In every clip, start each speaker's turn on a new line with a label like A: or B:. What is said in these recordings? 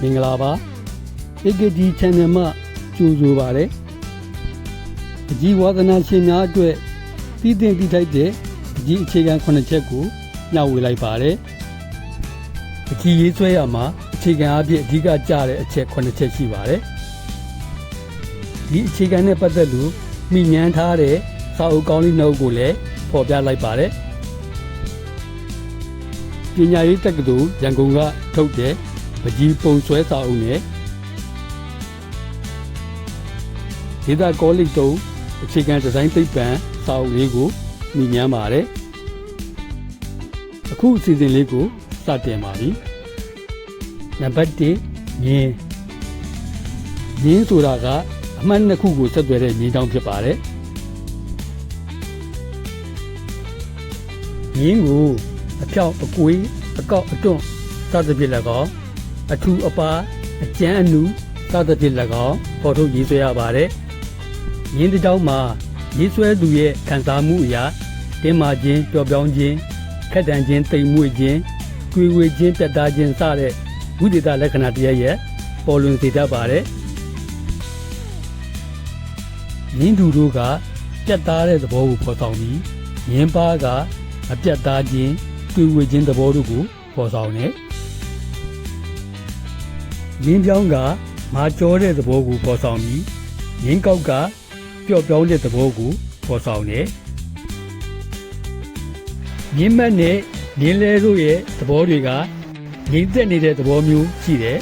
A: မင်္ဂလာပါ AKD Channel မှာကြိုဆိုပါရစေအကြီးဝါသနာရှင်များအတွက်ပြည်တင်တည်ထိုက်တဲ့အကြီးအခြေခံ9ချက်ကိုညှဝေလိုက်ပါတယ်အကြီးရေးဆွဲရမှာအခြေခံအဖြစ်အဓိကကျတဲ့အချက်9ချက်ရှိပါတယ်ဒီအခြေခံနဲ့ပတ်သက်လို့မိညမ်းထားတဲ့စာအုပ်ကောင်းလေးနှုတ်ကိုလည်းဖော်ပြလိုက်ပါတယ်ပညာရေးတက္ကသိုလ်ရန်ကုန်ကထုတ်တဲ့ ပကြီးပုံဆွဲစာအုပ်နဲ့ဒေတာကောလိပ်တုံးအခြေခံဒီဇိုင်းသိပ္ပံစာအုပ်လေးကိုမိညမ်းပါတယ်အခုအစီအစဉ်လေးကိုစတင်ပါပြီနံပါတ်1မြင်းမြင်းဆိုတာကအမှတ်နှစ်ခုကိုဆက်သွယ်တဲ့မြင်းချောင်းဖြစ်ပါတယ်မြင်းကိုအဖြောက်အကွေးအကောက်အတွန့်စသဖြင့်၎င်း အထူအပါအကျန်းအနူစသဖြင့်၎င်းပေါ်ထုတ်ရေးဆွဲရပါတယ်မြင်းတစ်ချောင်းမှာရေးဆွဲသူရဲ့ခံစားမှုအရာတင်းမာခြင်းပျော်ပြောင်းခြင်းခက်တန်ခြင်းတိမ်မွေ့ခြင်းကြွေဝေခြင်းပြတ်သားခြင်းစတဲ့ဝိသေသလက္ခဏာတရရဲ့ပေါ်လွင်စေတတ်ပါတယ်မြင်းသူတို့ကပြတ်သားတဲ့သဘောကိုဖော်ဆောင်ပြီးမြင်းပါးကအပြတ်သားခြင်းကြွေဝေခြင်းသဘောတို့ကိုဖော်ဆောင်တယ် မြင်းပြောင်းကမာကျောတဲ့သဘောကိုဖော်ဆောင်ပြီးမြင်းကောက်ကပျော့ပြောင်းတဲ့သဘောကိုဖော်ဆောင်တယ်မြင်းမက်နဲ့မြင်းလဲတို့ရဲ့သဘောတွေကငြိမ့်သက်နေတဲ့သဘောမျိုးရှိတယ်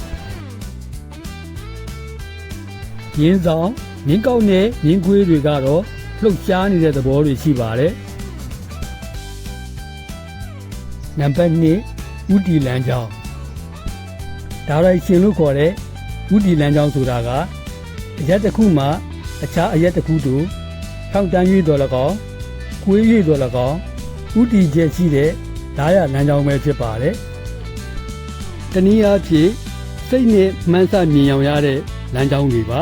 A: မြင်းဆောင်မြင်းကောက်နဲ့မြင်းခွေးတွေကတော့လှုပ်ရှားနေတဲ့သဘောတွေရှိပါတယ်နံပါတ်2ဥတီလန်းချောင်း ဒါရိုက်ရှင်လို့ခေါ်တဲ့ဥတီလန်းချောင်းဆိုတာကအရက်တစ်ခုမှအခြားအရက်တစ်ခုတို့ထောက်တန်း၍တော်၎င်းကွေး၍တော်၎င်းဥတီချက်ရှိတဲ့ဓာရလမ်းကြောင်းပဲဖြစ်ပါတယ်တနည်းအားဖြင့်စိတ်နဲ့မှန်းဆမြင်အောင်ရတဲ့လမ်းကြောင်းတွေပါ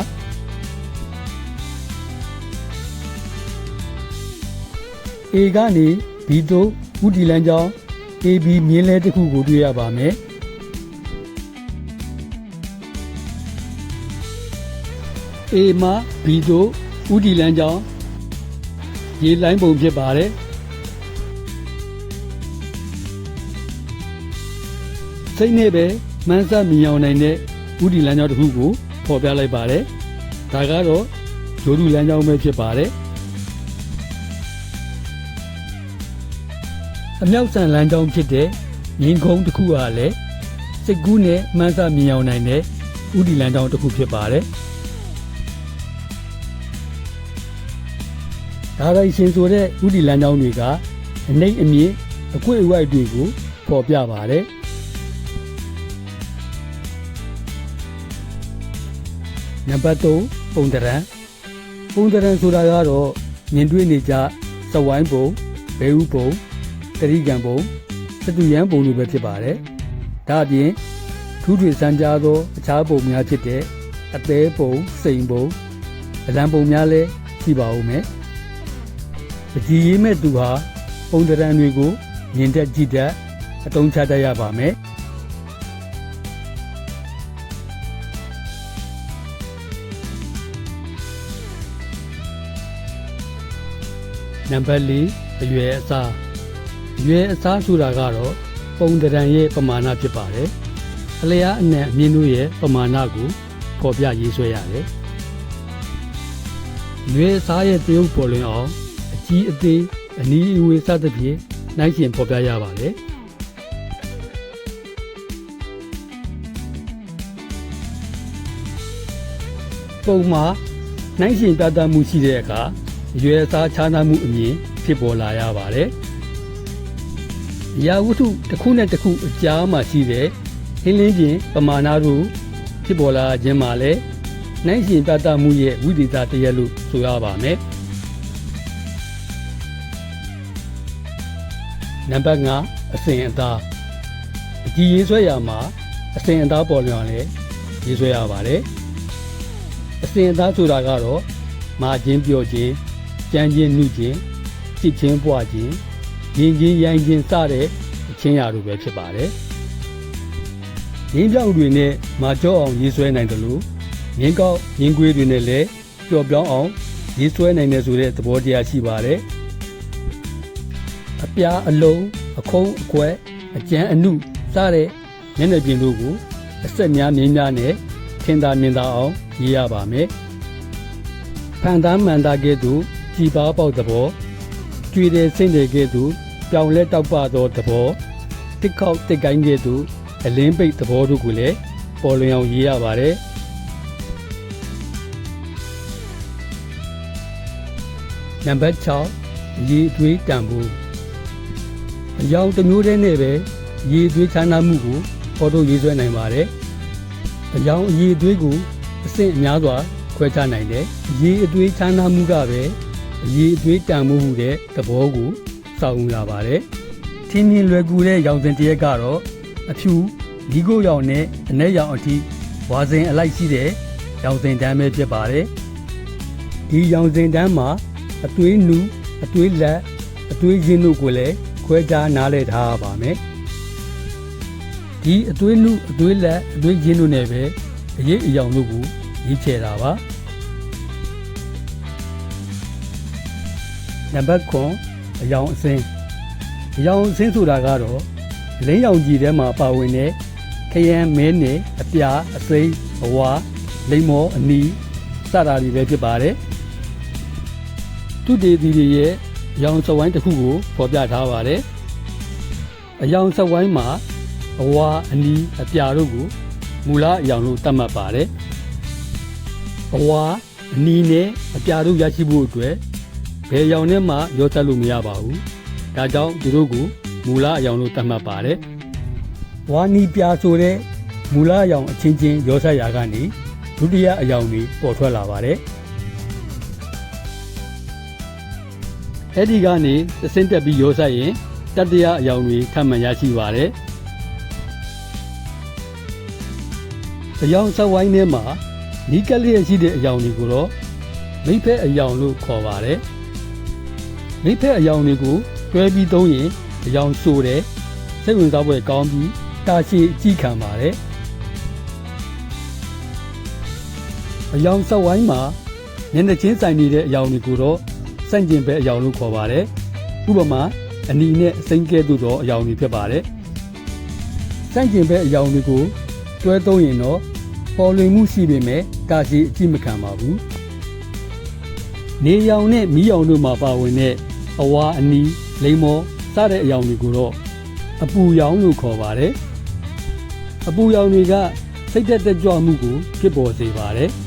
A: A ကနေ B သို့ဥတီလန်းကြောင်း AB မြင်းလဲတစ်ခုကိုတွေ့ရပါမယ်။ A မှာ B သို့ဥတီလန်းကြောင်းရေလိုင်းပုံဖြစ်ပါတယ်။စိတ်နဲ့ပဲမှန်းဆမြင်အောင်နိုင်တဲ့ဥတီလန်းကြောင်းတစ်ခုကိုဖော်ပြလိုက်ပါတယ်။ဒါကတော့ဂျိုဒူလန်းကြောင်းပဲဖြစ်ပါတယ်။အမြောက်ဆန်လမ်းကြောင်းဖြစ်တဲ့မြင်းခုံးတစ်ခုဟာလည်းစိတ်ကူးနဲ့မှန်းဆမြင်အောင်နိုင်တဲ့ဥတီလမ်းကြောင်းတစ်ခုဖြစ်ပါတယ်။ ဒါရိုက်ရှင်ဆိုတဲ့ဥတီလမ်းကြောင်းတွေကအနှိမ့်အမြင့်အကွေ့အဝိုက်တွေကိုပေါ်ပြပါတယ်။နံပါတ်3ပုံတရံပုံတရံဆိုတာကတော့မြင်တွေ့နေကြစဝိုင်းပုံဘဲဥပုံတရိကံပုံစတူရန်ပုံလိုပဲဖြစ်ပါတယ်။ဒါအပြင်ထူးထွေစံကြားသောအခြားပုံများဖြစ်တဲ့အသေးပုံစိန်ပုံအလံပုံများလည်းရှိပါဦးမယ်။ ပကြီးရေးမဲ့သူဟာပုံတရံတွေကိုမြင်တတ်ကြည့်တတ်အတုံးချတတ်ရပါမယ်။နံပါတ်၄အရွယ်အစားရွယ်အစားဆိုတာကတော့ပုံတရံရဲ့ပမာဏဖြစ်ပါတယ်။အလျားအနံ့အမြင့်တို့ရဲ့ပမာဏကိုဖော်ပြရေးဆွဲရတယ်။ရွယ်အစားရဲ့တရုပ်ပေါ်လွင်အောင်အ ကြီးအသေးအနီးအဝေးစသဖြင့်နိုင်ရှင်ဖော်ပြရပါတယ်။ပုံမှာနိုင်ရှင်ပြသမှုရှိတဲ့အခါရွယ်အစားခြားနားမှုအမြင်ဖြစ်ပေါ်လာရပါတယ်။ရာဝတ္ထုတစ်ခုနဲ့တစ်ခုအကြားမှာရှိတဲ့ဟင်းလင်းပြင်ပမာဏတို့ဖြစ်ပေါ်လာခြင်းမှာလည်းနိုင်ရှင်ပြသမှုရဲ့ဝိသေသတရက်လို့ဆိုရပါမယ်။ နံပါတ်5အစဉ်အသားအကြည်ရေးဆွဲရမှာအစဉ်အသားပေါ်လွင်လည်းရေးဆွဲရပါတယ်။အစဉ်အသားဆိုတာကတော့မာခြင်းပြော့ခြင်းကြမ်းခြင်းနှုခြင်းချစ်ချင်းပွားခြင်းရင်ချင်းရိုင်းချင်းစတဲ့အချင်းရာတို့ပဲဖြစ်ပါတယ်ရင်းပြောင်တွေနဲ့မာကြောအောင်ရေးဆွဲနိုင်တယ်လို့ရင်းကောက်ရင်းကွေးတွေနဲ့လည်းပျော်ပြောင်းအောင်ရေးဆွဲနိုင်တယ်ဆိုတဲ့သဘောတရားရှိပါတယ် အပြားအလုံးအခုံးအကွက်အကျန်းအနုစတဲ့မျက်နှာပြင်တို့ကိုအဆက်များမြင်းများနဲ့ထင်သာမြင်သာအောင်ရေးရပါမယ်ဖန်သားမှန်သားကဲ့သို့ကြည်ပါပေါက်သဘောကျွေတဲ့စိမ့်တဲ့ကဲ့သို့ပြောင်လဲတောက်ပသောသဘောတစ်ခေါက်တစ်ကိုင်းကဲ့သို့အလင်းပိတ်သဘောတို့ကိုလည်းပေါ်လွင်အောင်ရေးရပါတယ်နံပါတ်6ရေသွေးတံပိုး အယောင်တစ်မျိုးတည်းနဲ့ပဲရေသွေးချမ်းသာမှုကိုဖော်ထုတ်ရေးဆွဲနိုင်ပါတယ်အယောင်အရေသွေးကိုအဆင့်အများစွာခွဲခြားနိုင်တယ်။ရေအသွေးချမ်းသာမှုကပဲအရေအသွေးတန်မှုဟုတဲ့သဘောကိုစောင့်လာပါတယ်။ထင်းမြင်လွယ်ကူတဲ့ရောင်စဉ်တစ်ရက်ကတော့အဖြူဒီကိုရောင်နဲ့အနဲ့ရောင်အထိဝါစဉ်အလိုက်ရှိတဲ့ရောင်စဉ်တန်းပဲဖြစ်ပါတယ်။ဒီရောင်စဉ်တန်းမှာအသွေးနူအသွေးလက်အသွေးရင်းတို့ကိုလည်း ခွဲခြားနားလည်ထားရပါမယ်။ဒီအသွေးနုအသွေးလက်အသွေးရင်းတို့နဲ့ပဲအရေးအယောင်တို့ကိုရေးချယ်တာပါနံပါတ်9အယောင်အစင်းအယောင်အစင်းဆိုတာကတော့လင်းရောင်ကြီးထဲမှာပါဝင်တဲ့ခရမ်းမဲနဲ့အပြာအစိမ်းအဝါလိမ္မောအနီးစတာတွေပဲဖြစ်ပါတယ်သူတေသီတွေရဲ့ အယောင်စဝိုင်းတစ်ခုကိုဖော်ပြထားပါတယ်အယောင်စဝိုင်းမှာအဝါအနီးအပြာတို့ကိုမူလအယောင်လို့သတ်မှတ်ပါတယ်အဝါအနီးနဲ့အပြာတို့ရရှိဖို့အတွက်ဘယ်ရောင်နဲ့မှရောဆက်လို့မရပါဘူး။ဒါကြောင့်သူတို့ကိုမူလအယောင်လို့သတ်မှတ်ပါတယ်။ဝါနီပြာဆိုတဲ့မူလအယောင်အချင်းချင်းရောဆက်ရာကနေဒုတိယအယောင်တွေပေါ်ထွက်လာပါတယ်။ အဲ့ဒီကနေသစင်းတက်ပြီးရောဆက်ရင်တတိယအယောင်တွေထပ်မံရရှိပါတယ်။အယောင်စဝိုင်းထဲမှာနီးကပ်လျက်ရှိတဲ့အယောင်တွေကိုတော့မိဖက်အယောင်လို့ခေါ်ပါတယ်မိဖက်အယောင်တွေကိုတွဲပြီးသုံးရင်အယောင်ဆိုတယ်စိတ်ဝင်စားဖွယ်ကောင်းပြီးတာရှည်အကြည့်ခံပါတယ်အယောင်စဝိုင်းမှာမျက်နှာချင်းဆိုင်နေတဲ့အယောင်တွေကိုတော့စ န့်ကျင်ဘက်အယောင်လို့ခေါ်ပါတယ်ဥပမာအနီနဲ့အစိမ်းကဲ့သို့သောအယောင်တွေဖြစ်ပါတယ်စန့်ကျင်ဘက်အယောင်တွေကိုတွဲသုံးရင်တော့ပေါ်လွင်မှုရှိပေမဲ့တာစီအကြည့်မခံပါဘူး။နေရောင်နဲ့မီးရောင်တို့မှာပါဝင်တဲ့အဝါအနီးလိမ္မောစတဲ့အရောင်တွေကိုတော့အပူရောင်လို့ခေါ်ပါတယ်။အပူရောင်တွေကစိတ်သက်သက်ကြွမှုကိုဖြစ်ပေါ်စေပါတယ်။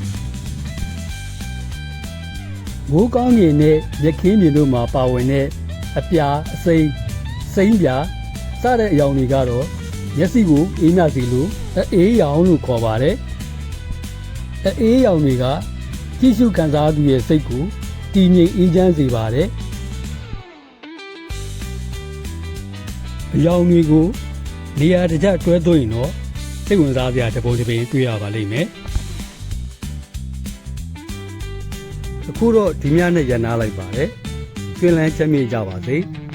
A: မိုးကောင်းမြင်တဲ့ရခင်းမြင်တို့မှာပါဝင်တဲ့အပြာအစိမ်းစိမ့်ပြာစတဲ့အရောင်တွေကတော့မျက်စိကိုအေးမြစေလို့အေးရောင်လို့ခေါ်ပါတယ်။အေးရောင်တွေကကြည့်ရှုခံစားသူရဲ့စိတ်ကိုတည်ငြိမ်အေးချမ်းစေပါတယ်။အရောင်တွေကိုနေရာတကျတွဲသွင်းရင်တော့စိတ်ဝင်စားစရာတပုံတစ်ပင်တွေ့ရပါလိမ့်မယ်။ အခုတော့ဒီများနဲ့ရန်နာလိုက်ပါတယ်။ကျွန်းလန်းချက်မြေ့ကြပါစေ။